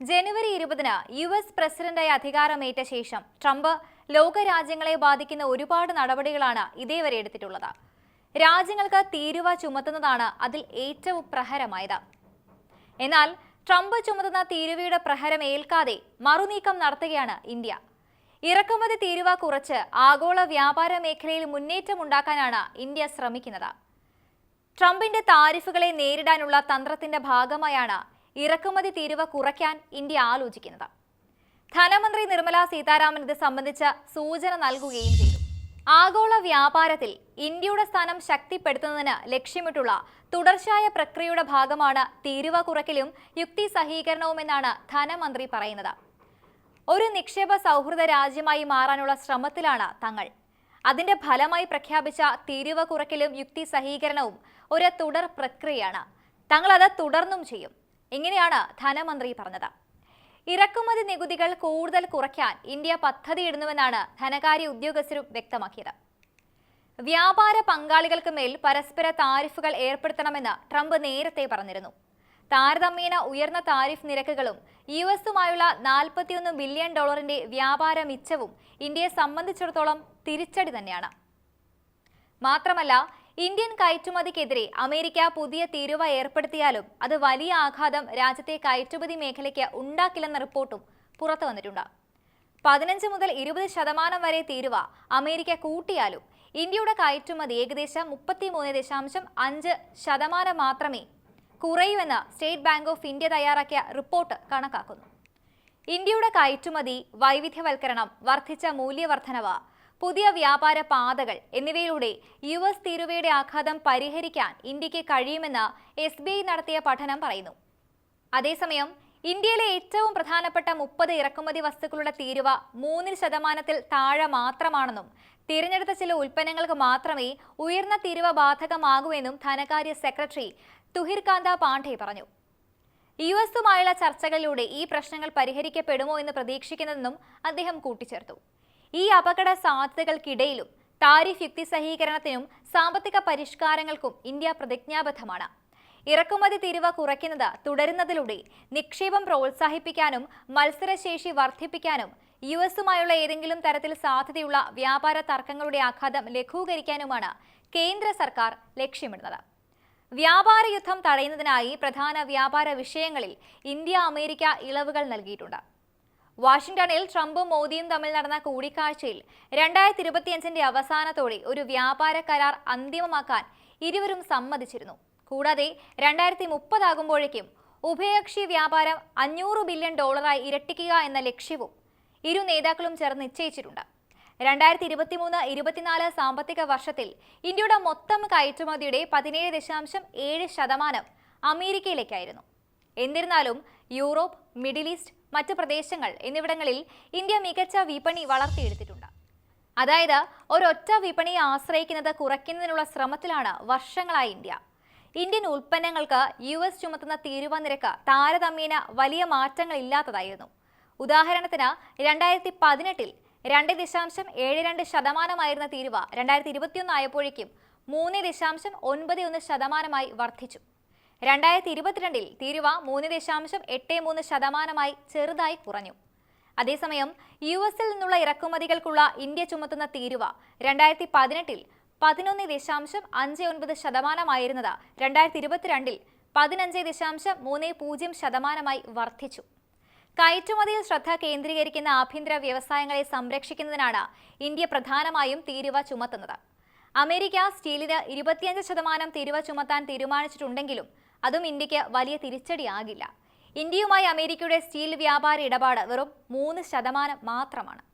ജനുവരി ഇരുപതിന് U S പ്രസിഡന്റായി അധികാരമേറ്റ ശേഷം ട്രംപ് ലോകരാജ്യങ്ങളെ ബാധിക്കുന്ന ഒരുപാട് നടപടികളാണ് ഇതേവരെ എടുത്തിട്ടുള്ളത്. രാജ്യങ്ങൾക്ക് തീരുവ ചുമത്തുന്നതാണ് അതിൽ ഏറ്റവും പ്രഹരമായത്. എന്നാൽ ട്രംപ് ചുമത്തുന്ന തീരുവയുടെ പ്രഹരം ഏൽക്കാതെ മറുനീക്കം നടത്തുകയാണ് ഇന്ത്യ. ഇറക്കുമതി തീരുവ കുറച്ച് ആഗോള വ്യാപാര മേഖലയിൽ മുന്നേറ്റം ഉണ്ടാക്കാനാണ് ഇന്ത്യ ശ്രമിക്കുന്നത്. ട്രംപിന്റെ താരിഫുകളെ നേരിടാനുള്ള തന്ത്രത്തിന്റെ ഭാഗമായാണ് ഇറക്കുമതി തീരുവ കുറയ്ക്കാൻ ഇന്ത്യ ആലോചിക്കുന്നത്. ധനമന്ത്രി നിർമ്മല സീതാരാമൻ ഇത് സംബന്ധിച്ച സൂചന നൽകുകയും ചെയ്തു. ആഗോള വ്യാപാരത്തിൽ ഇന്ത്യയുടെ സ്ഥാനം ശക്തിപ്പെടുത്തുന്നതിന് ലക്ഷ്യമിട്ടുള്ള തുടർച്ചയായ പ്രക്രിയയുടെ ഭാഗമാണ് തീരുവ കുറയ്ക്കലും യുക്തി സഹീകരണവുമെന്നാണ് ധനമന്ത്രി പറയുന്നത്. ഒരു നിക്ഷേപ സൗഹൃദ രാജ്യമായി മാറാനുള്ള ശ്രമത്തിലാണ് തങ്ങൾ. അതിന്റെ ഫലമായി പ്രഖ്യാപിച്ച തീരുവ കുറയ്ക്കലും യുക്തി സഹീകരണവും ഒരു തുടർ പ്രക്രിയയാണ്. തങ്ങൾ തുടർന്നും ചെയ്യും. ഇങ്ങനെയാണ് ധനമന്ത്രി പറഞ്ഞത്? ഇറക്കുമതി നികുതികൾ കൂടുതൽ കുറയ്ക്കാൻ ഇന്ത്യ പദ്ധതിയിടുന്നുവെന്നാണ് ധനകാര്യ ഉദ്യോഗസ്ഥരും വ്യക്തമാക്കിയത്. വ്യാപാര പങ്കാളികൾക്ക് മേൽ പരസ്പര താരിഫുകൾ ഏർപ്പെടുത്തണമെന്ന് ട്രംപ് നേരത്തെ പറഞ്ഞിരുന്നു. താരതമ്യേന ഉയർന്ന താരിഫ് നിരക്കുകളും യു എസുമായുള്ള നാൽപ്പത്തിയൊന്ന് ബില്യൺ ഡോളറിന്റെ വ്യാപാര മിച്ചവും ഇന്ത്യയെ സംബന്ധിച്ചിടത്തോളം തിരിച്ചടി തന്നെയാണ്. മാത്രമല്ല ഇന്ത്യൻ കയറ്റുമതിക്കെതിരെ അമേരിക്ക പുതിയ തീരുവ ഏർപ്പെടുത്തിയാലും അത് വലിയ ആഘാതം രാജ്യത്തെ കയറ്റുമതി മേഖലയ്ക്ക് ഉണ്ടാക്കില്ലെന്ന റിപ്പോർട്ടും പുറത്തു വന്നിട്ടുണ്ട്. പതിനഞ്ച് മുതൽ ഇരുപത് ശതമാനം വരെ തീരുവ അമേരിക്ക കൂട്ടിയാലും ഇന്ത്യയുടെ കയറ്റുമതി ഏകദേശം മുപ്പത്തിമൂന്ന് ദശാംശം അഞ്ച് ശതമാനം മാത്രമേ കുറയുമെന്ന് സ്റ്റേറ്റ് ബാങ്ക് ഓഫ് ഇന്ത്യ തയ്യാറാക്കിയ റിപ്പോർട്ട് കണക്കാക്കുന്നു. ഇന്ത്യയുടെ കയറ്റുമതി വൈവിധ്യവൽക്കരണം വർദ്ധിച്ച മൂല്യവർദ്ധനവ് പുതിയ വ്യാപാര പാതകൾ എന്നിവയിലൂടെ യു എസ് തീരുവയുടെ ആഘാതം പരിഹരിക്കാൻ ഇന്ത്യയ്ക്ക് കഴിയുമെന്ന് എസ് ബി ഐ നടത്തിയ പഠനം പറയുന്നു. അതേസമയം ഇന്ത്യയിലെ ഏറ്റവും പ്രധാനപ്പെട്ട മുപ്പത് ഇറക്കുമതി വസ്തുക്കളുടെ തീരുവ മൂന്നിൽ ശതമാനത്തിൽ താഴെ മാത്രമാണെന്നും തിരഞ്ഞെടുത്ത ചില ഉൽപ്പന്നങ്ങൾക്ക് മാത്രമേ ഉയർന്ന തീരുവ ബാധകമാകൂ ധനകാര്യ സെക്രട്ടറി തുഹിർ തുഹിർകാന്ത പാണ്ഡെ പറഞ്ഞു. യു എസുമായുള്ള ചർച്ചകളിലൂടെ ഈ പ്രശ്നങ്ങൾ പരിഹരിക്കപ്പെടുമോ എന്ന് പ്രതീക്ഷിക്കുന്നതെന്നും അദ്ദേഹം കൂട്ടിച്ചേർത്തു. ഈ അപകട സാധ്യതകൾക്കിടയിലും താരിഫ് യുക്തി സഹീകരണത്തിനും സാമ്പത്തിക പരിഷ്കാരങ്ങൾക്കും ഇന്ത്യ പ്രതിജ്ഞാബദ്ധമാണ്. ഇറക്കുമതി തീരുവ കുറയ്ക്കുന്നത് തുടരുന്നതിലൂടെ നിക്ഷേപം പ്രോത്സാഹിപ്പിക്കാനും മത്സരശേഷി വർദ്ധിപ്പിക്കാനും യു എസുമായുള്ള ഏതെങ്കിലും തരത്തിൽ സാധ്യതയുള്ള വ്യാപാര തർക്കങ്ങളുടെ ആഘാതം ലഘൂകരിക്കാനുമാണ് കേന്ദ്ര സർക്കാർ ലക്ഷ്യമിടുന്നത്. വ്യാപാര യുദ്ധം തടയുന്നതിനായി പ്രധാന വ്യാപാര വിഷയങ്ങളിൽ ഇന്ത്യ അമേരിക്ക ഇളവുകൾ നൽകിയിട്ടുണ്ട്. വാഷിംഗ്ടണിൽ ട്രംപും മോദിയും തമ്മിൽ നടന്ന കൂടിക്കാഴ്ചയിൽ രണ്ടായിരത്തി ഇരുപത്തിയഞ്ചിന്റെ അവസാനത്തോടെ ഒരു വ്യാപാര കരാർ അന്തിമമാക്കാൻ ഇരുവരും സമ്മതിച്ചിരുന്നു. കൂടാതെ രണ്ടായിരത്തി മുപ്പതാകുമ്പോഴേക്കും ഉഭയകക്ഷി വ്യാപാരം അഞ്ഞൂറ് ബില്യൺ ഡോളറായി ഇരട്ടിക്കുക എന്ന ലക്ഷ്യവും ഇരു നേതാക്കളും ചേർന്ന് നിശ്ചയിച്ചിട്ടുണ്ട്. രണ്ടായിരത്തി ഇരുപത്തിമൂന്ന് ഇരുപത്തിനാല് സാമ്പത്തിക വർഷത്തിൽ ഇന്ത്യയുടെ മൊത്തം കയറ്റുമതിയുടെ പതിനേഴ് ദശാംശം ഏഴ് ശതമാനം അമേരിക്കയിലേക്കായിരുന്നു. എന്നിരുന്നാലും യൂറോപ്പ് മിഡിൽ ഈസ്റ്റ് മറ്റ് പ്രദേശങ്ങൾ എന്നിവിടങ്ങളിൽ ഇന്ത്യ മികച്ച വിപണി വളർത്തിയെടുത്തിട്ടുണ്ട്. അതായത് ഒരൊറ്റ വിപണിയെ ആശ്രയിക്കുന്നത് കുറയ്ക്കുന്നതിനുള്ള ശ്രമത്തിലാണ് വർഷങ്ങളായി ഇന്ത്യ. ഇന്ത്യൻ ഉൽപ്പന്നങ്ങൾക്ക് യു എസ് ചുമത്തുന്ന തീരുവ നിരക്ക് താരതമ്യേന വലിയ മാറ്റങ്ങളില്ലാത്തതായിരുന്നു. ഉദാഹരണത്തിന് രണ്ടായിരത്തി പതിനെട്ടിൽ രണ്ട് ദശാംശം ഏഴ് രണ്ട് ശതമാനമായിരുന്ന തീരുവ രണ്ടായിരത്തി ഇരുപത്തിയൊന്ന് ആയപ്പോഴേക്കും മൂന്ന് ദശാംശം ഒൻപത് ഒന്ന് ശതമാനമായി വർദ്ധിച്ചു. രണ്ടായിരത്തി ഇരുപത്തിരണ്ടിൽ തീരുവ മൂന്ന് ദശാംശം എട്ട് മൂന്ന് ശതമാനമായി ചെറുതായി കുറഞ്ഞു. അതേസമയം യു എസിൽ നിന്നുള്ള ഇറക്കുമതികൾക്കുള്ള ഇന്ത്യ ചുമത്തുന്ന തീരുവ രണ്ടായിരത്തി പതിനെട്ടിൽ പതിനൊന്ന് ദശാംശം അഞ്ച് ഒൻപത് ശതമാനമായിരുന്നത് രണ്ടായിരത്തി ഇരുപത്തിരണ്ടിൽ പതിനഞ്ച് ദശാംശം മൂന്ന് പൂജ്യം ശതമാനമായി വർദ്ധിച്ചു. കയറ്റുമതിയിൽ ശ്രദ്ധ കേന്ദ്രീകരിക്കുന്ന ആഭ്യന്തര വ്യവസായങ്ങളെ സംരക്ഷിക്കുന്നതിനാണ് ഇന്ത്യ പ്രധാനമായും തീരുവ ചുമത്തുന്നത്. അമേരിക്ക സ്റ്റീലിന് ഇരുപത്തിയഞ്ച് ശതമാനം തീരുവ ചുമത്താൻ തീരുമാനിച്ചിട്ടുണ്ടെങ്കിലും അതും ഇന്ത്യയ്ക്ക് വലിയ തിരിച്ചടിയാകില്ല. ഇന്ത്യയുമായി അമേരിക്കയുടെ സ്റ്റീൽ വ്യാപാര ഇടപാട് വെറും മൂന്ന് ശതമാനം മാത്രമാണ്.